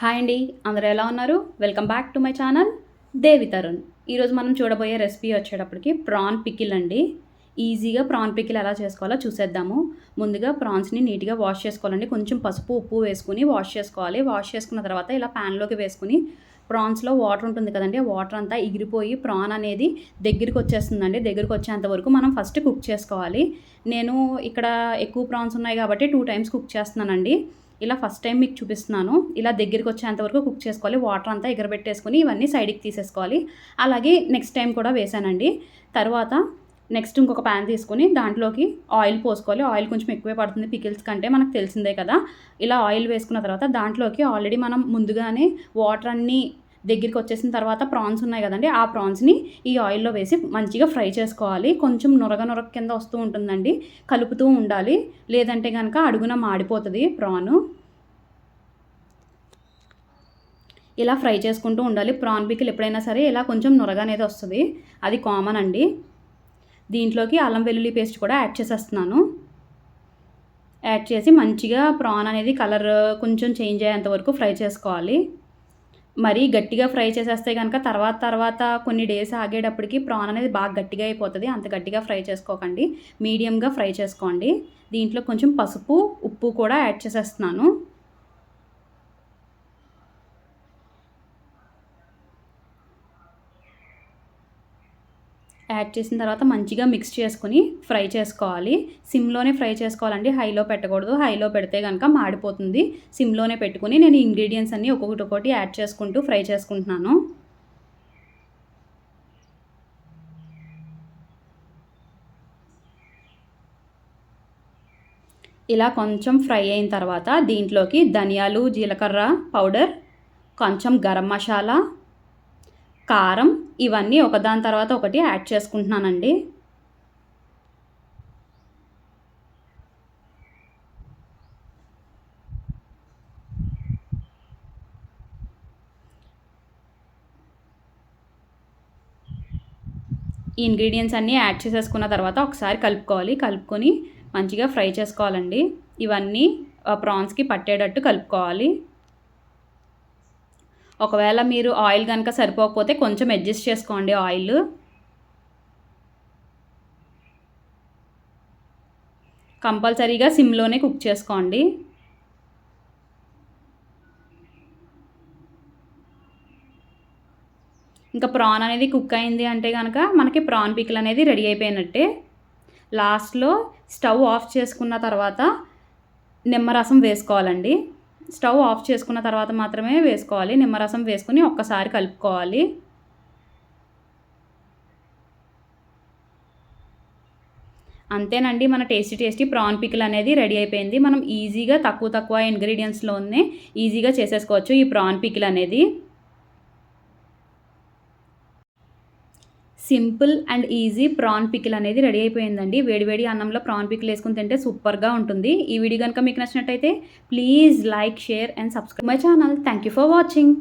Hi అండి అందరూ ఎలా ఉన్నారు? Welcome back to my channel Devi Tarun. ఈరోజు మనం చూడబోయే రెసిపీ వచ్చేటప్పటికి ప్రాన్ పికిల్ అండి. ఈజీగా ప్రాన్ పికిల్ ఎలా చేసుకోవాలో చూసేద్దాము. ముందుగా ప్రాన్స్ని నీట్గా వాష్ చేసుకోవాలండి. కొంచెం పసుపు ఉప్పు వేసుకుని వాష్ చేసుకోవాలి. వాష్ చేసుకున్న తర్వాత ఇలా ప్యాన్లోకి వేసుకుని ప్రాన్స్లో వాటర్ ఉంటుంది కదండి వాటర్ అంతా ఎగిరిపోయి ప్రాన్ అనేది దగ్గరికి వచ్చేస్తుందండి. దగ్గరికి వచ్చేంత వరకు మనం ఫస్ట్ కుక్ చేసుకోవాలి. నేను ఇక్కడ ఎక్కువ ప్రాన్స్ ఉన్నాయి కాబట్టి టూ టైమ్స్ కుక్ చేస్తున్నానండి. ఇలా ఫస్ట్ టైం మీకు చూపిస్తున్నాను. ఇలా దగ్గరికి వచ్చేంత వరకు కుక్ చేసుకోవాలి. వాటర్ అంతా ఎగరబెట్టేసుకొని ఇవన్నీ సైడ్కి తీసేసుకోవాలి. అలాగే నెక్స్ట్ టైం కూడా వేసానండి. తర్వాత నెక్స్ట్ ఇంకొక ప్యాన్ తీసుకుని దాంట్లోకి ఆయిల్ పోసుకోవాలి. ఆయిల్ కొంచెం ఎక్కువే పడుతుంది. పికిల్స్ కంటే మనకు తెలిసిందే కదా. ఇలా ఆయిల్ వేసుకున్న తర్వాత దాంట్లోకి ఆల్రెడీ మనం ముందుగానే వాటర్ అన్నీ దగ్గరికి వచ్చేసిన తర్వాత ప్రాన్స్ ఉన్నాయి కదండి ఆ ప్రాన్స్ని ఈ ఆయిల్లో వేసి మంచిగా ఫ్రై చేసుకోవాలి. కొంచెం నొరగ నొరగ కింద వస్తూ ఉంటుందండి కలుపుతూ ఉండాలి. లేదంటే కనుక అడుగున మాడిపోతుంది ప్రాను ఇలా ఫ్రై చేసుకుంటూ ఉండాలి. ప్రాన్ పికిల్ ఎప్పుడైనా సరే ఇలా కొంచెం నొరగ అనేది వస్తుంది. అది కామన్ అండి. దీంట్లోకి అల్లం వెల్లుల్లి పేస్ట్ కూడా యాడ్ చేసేస్తున్నాను. యాడ్ చేసి మంచిగా ప్రాన్ అనేది కలర్ కొంచెం చేంజ్ అయ్యేంత వరకు ఫ్రై చేసుకోవాలి. మరీ గట్టిగా ఫ్రై చేసేస్తే కనుక తర్వాత తర్వాత కొన్ని డేస్ ఆగేటప్పటికి ప్రాన్ అనేది బాగా గట్టిగా అయిపోతుంది. అంత గట్టిగా ఫ్రై చేసుకోకండి. మీడియంగా ఫ్రై చేసుకోండి. దీంట్లో కొంచెం పసుపు ఉప్పు కూడా యాడ్ చేసేస్తున్నాను. యాడ్ చేసిన తర్వాత మంచిగా మిక్స్ చేసుకుని ఫ్రై చేసుకోవాలి. సిమ్లోనే ఫ్రై చేసుకోవాలండి. హైలో పెట్టకూడదు. హైలో పెడితే కనుక మాడిపోతుంది. సిమ్లోనే పెట్టుకుని నేను ఇంగ్రీడియంట్స్ అన్నీ ఒక్కొక్కటి ఒకటి యాడ్ చేసుకుంటూ ఫ్రై చేసుకుంటున్నాను. ఇలా కొంచెం ఫ్రై అయిన తర్వాత దీంట్లోకి ధనియాలు జీలకర్ర పౌడర్ కొంచెం గరం మసాలా కారం ఇవన్నీ ఒకదాని తర్వాత ఒకటి యాడ్ చేసుకుంటున్నానండి. ఈ ఇంగ్రీడియంట్స్ అన్నీ యాడ్ చేసేసుకున్న తర్వాత ఒకసారి కలుపుకోవాలి. కలుపుకొని మంచిగా ఫ్రై చేసుకోవాలండి. ఇవన్నీ ప్రాన్స్కి పట్టేటట్టు కలుపుకోవాలి. ఒకవేళ మీరు ఆయిల్ కనుక సరిపోకపోతే కొంచెం అడ్జస్ట్ చేసుకోండి ఆయిల్. కంపల్సరీగా సిమ్లోనే కుక్ చేసుకోండి. ఇంకా ప్రాన్ అనేది కుక్ అయింది అంటే కనుక మనకి ప్రాన్ పికిల్ అనేది రెడీ అయిపోయినట్టే. లాస్ట్లో స్టవ్ ఆఫ్ చేసుకున్న తర్వాత నిమ్మరసం వేసుకోవాలండి. స్టవ్ ఆఫ్ చేసుకున్న తర్వాత మాత్రమే వేసుకోవాలి. నిమ్మరసం వేసుకుని ఒక్కసారి కలుపుకోవాలి. అంతేనండి మన టేస్టీ టేస్టీ ప్రాన్ పికిల్ అనేది రెడీ అయిపోయింది. మనం ఈజీగా తక్కువ తక్కువ ఇంగ్రీడియంట్స్లోనే ఈజీగా చేసేసుకోవచ్చు ఈ ప్రాన్ పికిల్ అనేది. Simple and easy prawn pickle అనేది రెడీ అయిపోయిందండి. వేడివేడి అన్నంలో ప్రాన్ పికిల్ వేసుకుని తింటే సూపర్గా ఉంటుంది. ఈ వీడియో కనుక మీకు నచ్చినట్టయితే please like share and subscribe my channel. Thank you for watching.